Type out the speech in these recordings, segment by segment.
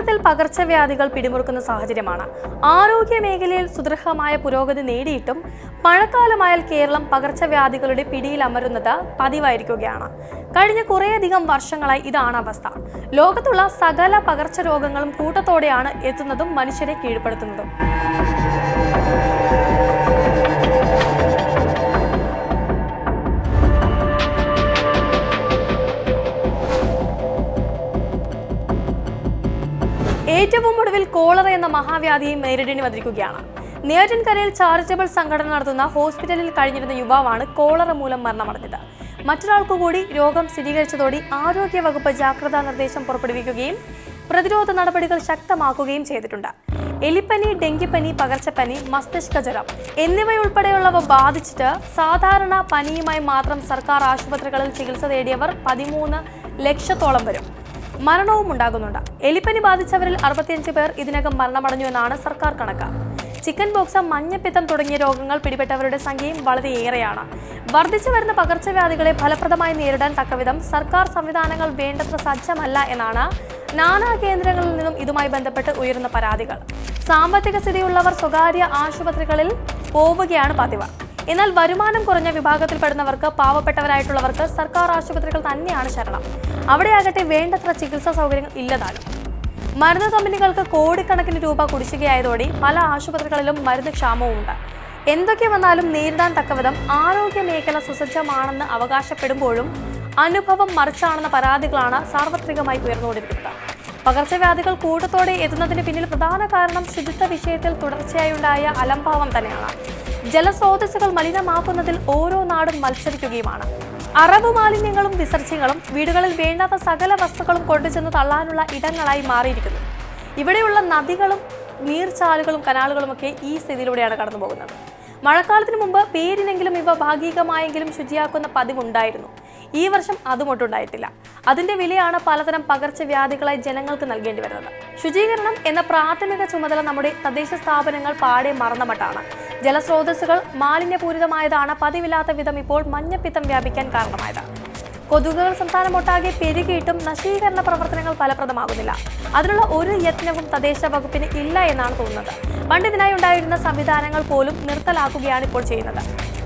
കേരളത്തിൽ പകർച്ചവ്യാധികൾ പിടിമുറുക്കുന്ന സാഹചര്യമാണ്. ആരോഗ്യ മേഖലയിൽ സുദൃഢമായ പുരോഗതി നേടിയിട്ടും മഴക്കാലമായാൽ കേരളം പകർച്ചവ്യാധികളുടെ പിടിയിൽ അമരുന്നത് പതിവായിരിക്കുകയാണ്. കഴിഞ്ഞ കുറേയധികം വർഷങ്ങളായി ഇതാണ് അവസ്ഥ. ലോകത്തുള്ള സകല പകർച്ചരോഗങ്ങളും കൂട്ടത്തോടെയാണ് എത്തുന്നതും മനുഷ്യരെ കീഴ്പ്പെടുത്തുന്നതും. ഏറ്റവും ഒടുവിൽ കോളറ എന്ന മഹാവ്യാധിയും നേരിടേണ്ടി വന്നിരിക്കുകയാണ്. നെയ്യാറ്റിൻകരയിൽ ചാരിറ്റബിൾ സംഘടന നടത്തുന്ന ഹോസ്പിറ്റലിൽ കഴിഞ്ഞിരുന്ന യുവാവാണ് കോളറ മൂലം മരണമടഞ്ഞത്. മറ്റൊരാൾക്കു കൂടി രോഗം സ്ഥിരീകരിച്ചതോടെ ആരോഗ്യ വകുപ്പ് ജാഗ്രതാ നിർദ്ദേശം പുറപ്പെടുവിക്കുകയും പ്രതിരോധ നടപടികൾ ശക്തമാക്കുകയും ചെയ്തിട്ടുണ്ട്. എലിപ്പനി ഡെങ്കിപ്പനി പകർച്ചപ്പനി മസ്തിഷ്ക ജ്വരം എന്നിവയുൾപ്പെടെയുള്ളവ ബാധിച്ചിട്ട് സാധാരണ പനിയുമായി മാത്രം സർക്കാർ ആശുപത്രികളിൽ ചികിത്സ തേടിയവർ പതിമൂന്ന് ലക്ഷത്തോളം വരും. മരണവും ഉണ്ടാകുന്നുണ്ട്. എലിപ്പനി ബാധിച്ചവരിൽ അറുപത്തിയഞ്ച് പേർ ഇതിനകം മരണമടഞ്ഞു എന്നാണ് സർക്കാർ കണക്ക്. ചിക്കൻ ബോക്സ് മഞ്ഞപ്പിത്തം തുടങ്ങിയ രോഗങ്ങൾ പിടിപെട്ടവരുടെ സംഖ്യയും വളരെയേറെയാണ്. വർദ്ധിച്ചു വരുന്ന പകർച്ചവ്യാധികളെ ഫലപ്രദമായി നേരിടാൻ തക്കവിധം സർക്കാർ സംവിധാനങ്ങൾ വേണ്ടത്ര സജ്ജമല്ല എന്നാണ് നാനാ കേന്ദ്രങ്ങളിൽ നിന്നും ഇതുമായി ബന്ധപ്പെട്ട് ഉയരുന്ന പരാതികൾ. സാമ്പത്തിക സ്ഥിതിയുള്ളവർ സ്വകാര്യ ആശുപത്രികളിൽ പോവുകയാണ് പതിവ്. എന്നാൽ വരുമാനം കുറഞ്ഞ വിഭാഗത്തിൽപ്പെടുന്നവർക്ക് പാവപ്പെട്ടവരായിട്ടുള്ളവർക്ക് സർക്കാർ ആശുപത്രികൾ തന്നെയാണ് ശരണം. അവിടെയാകട്ടെ വേണ്ടത്ര ചികിത്സാ സൗകര്യങ്ങൾ ഇല്ലതാണ് മരുന്ന് കമ്പനികൾക്ക് കോടിക്കണക്കിന് രൂപ കുടിശ്ശികയായതോടെ പല ആശുപത്രികളിലും മരുന്ന് ക്ഷാമവുമുണ്ട്. എന്തൊക്കെ വന്നാലും നേരിടാൻ തക്കവിധം ആരോഗ്യ മേഖല സുസജ്ജമാണെന്ന് അവകാശപ്പെടുമ്പോഴും അനുഭവം മറിച്ചാണെന്ന പരാതികളാണ് സാർവത്രികമായി ഉയർന്നുകൊണ്ടിരിക്കുന്നത്. പകർച്ചവ്യാധികൾ കൂട്ടത്തോടെ എത്തുന്നതിന് പിന്നിൽ പ്രധാന കാരണം ശുചിത്വ വിഷയത്തിൽ തുടർച്ചയായുണ്ടായ അലംഭാവം തന്നെയാണ്. ജലസ്രോതസ്സുകൾ മലിനമാക്കുന്നതിൽ ഓരോ നാടും മത്സരിക്കുകയുമാണ്. അറബ് മാലിന്യങ്ങളും വിസർജ്യങ്ങളും വീടുകളിൽ വേണ്ടാത്ത സകല വസ്തുക്കളും കൊണ്ടുചെന്ന് തള്ളാനുള്ള ഇടങ്ങളായി മാറിയിരിക്കുന്നു. ഇവിടെയുള്ള നദികളും നീർച്ചാലുകളും കനാലുകളും ഒക്കെ ഈ സ്ഥിതിയിലൂടെയാണ് കടന്നു പോകുന്നത്. മഴക്കാലത്തിന് മുമ്പ് പേരിനെങ്കിലും ഇവ ഭാഗികമായെങ്കിലും ശുചിയാക്കുന്ന പതിവുണ്ടായിരുന്നു. ഈ വർഷം അതുമൊട്ടുണ്ടായിട്ടില്ല അതിന്റെ വിലയാണ് പലതരം പകർച്ചവ്യാധികളായി ജനങ്ങൾക്ക് നൽകേണ്ടി വരുന്നത്. ശുചീകരണം എന്ന പ്രാഥമിക ചുമതല നമ്മുടെ തദ്ദേശ സ്ഥാപനങ്ങൾ പാടെ മറന്നമട്ടാണ് ജലസ്രോതസ്സുകൾ മാലിന്യപൂരിതമായതാണ്. പതിവില്ലാത്ത വിധം ഇപ്പോൾ മഞ്ഞപ്പിത്തം വ്യാപിക്കാൻ കാരണമായത്. കൊതുകുകൾ സംസ്ഥാനമൊട്ടാകെ പെരുകിയിട്ടും നശീകരണ പ്രവർത്തനങ്ങൾ ഫലപ്രദമാകുന്നില്ല. അതിനുള്ള ഒരു യത്നവും തദ്ദേശ വകുപ്പിന് ഇല്ല എന്നാണ് തോന്നുന്നത്. പണ്ട് ഇതിനായി ഉണ്ടായിരുന്ന സംവിധാനങ്ങൾ പോലും നിർത്തലാക്കുകയാണ് ഇപ്പോൾ ചെയ്യുന്നത്.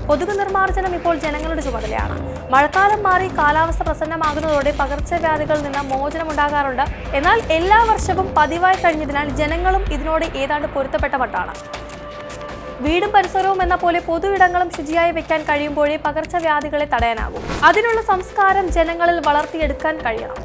കൊതുക് നിർമ്മാർജനം ഇപ്പോൾ ജനങ്ങളുടെ ചുമതലയാണ്. മഴക്കാലം മാറി കാലാവസ്ഥ പ്രസന്നമാകുന്നതോടെ പകർച്ചവ്യാധികളിൽ നിന്ന് മോചനമുണ്ടാകാറുണ്ട് എന്നാൽ എല്ലാ വർഷവും പതിവായി കഴിഞ്ഞതിനാൽ ജനങ്ങളും ഇതിനോട് ഏതാണ്ട് പൊരുത്തപ്പെട്ട വീടും പരിസരവും എന്ന പോലെ പൊതു ഇടങ്ങളും ശുചിയായി വെക്കാൻ കഴിയുമ്പോഴേ പകർച്ചവ്യാധികളെ തടയാനാകൂ അതിനുള്ള സംസ്കാരം ജനങ്ങളിൽ വളർത്തിയെടുക്കാൻ കഴിയണം.